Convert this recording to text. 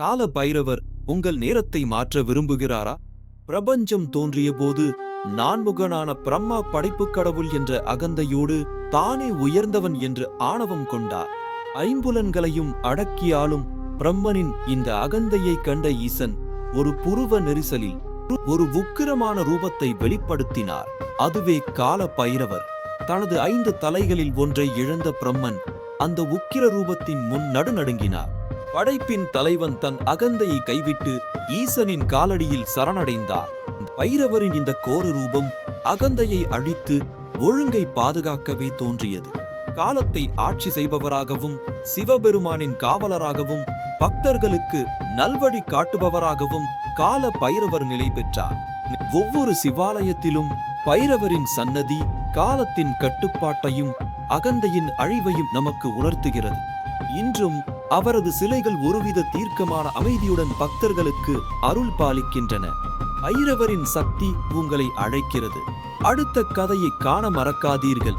கால பைரவர் உங்கள் நேரத்தை மாற்ற விரும்புகிறாரா? பிரபஞ்சம் தோன்றிய போது நான்முகனான பிரம்மா படைப்புக் கடவுள் என்ற அகந்தையோடு தானே உயர்ந்தவன் என்று ஆணவம் கொண்டார். ஐம்புலன்களையும் அடக்கியாலும் பிரம்மனின் இந்த அகந்தையை கண்ட ஈசன் ஒரு புருவ நெரிசலில் ஒரு உக்கிரமான ரூபத்தை வெளிப்படுத்தினார். அதுவே கால பைரவர் தனது ஐந்து தலைகளில் ஒன்றை இழந்த பிரம்மன் அந்த உக்கிர ரூபத்தின் முன் நடுநடுங்கினார். படைப்பின் தலைவன் தன் அகந்தையை கைவிட்டு ஈசனின் காலடியில் சரணடைந்தார். பைரவரின் இந்த கோர ரூபம் அகந்தையை அழித்து ஒழுங்கை பாதுகாக்கவே தோன்றியது. காலத்தை ஆட்சி செய்பவராகவும் சிவபெருமானின் காவலராகவும் பக்தர்களுக்கு நல்வழி காட்டுபவராகவும் கால பைரவர் நிலை பெற்றார். ஒவ்வொரு சிவாலயத்திலும் பைரவரின் சன்னதி காலத்தின் கட்டுப்பாட்டையும் அகந்தையின் அழிவையும் நமக்கு உணர்த்துகிறது. இன்றும் அவரது சிலைகள் ஒருவித தீர்க்கமான அமைதியுடன் பக்தர்களுக்கு அருள் பாலிக்கின்றன. ஐரவரின் சக்தி உங்களை அழைக்கிறது. அடுத்த கதையை காண மறக்காதீர்கள்.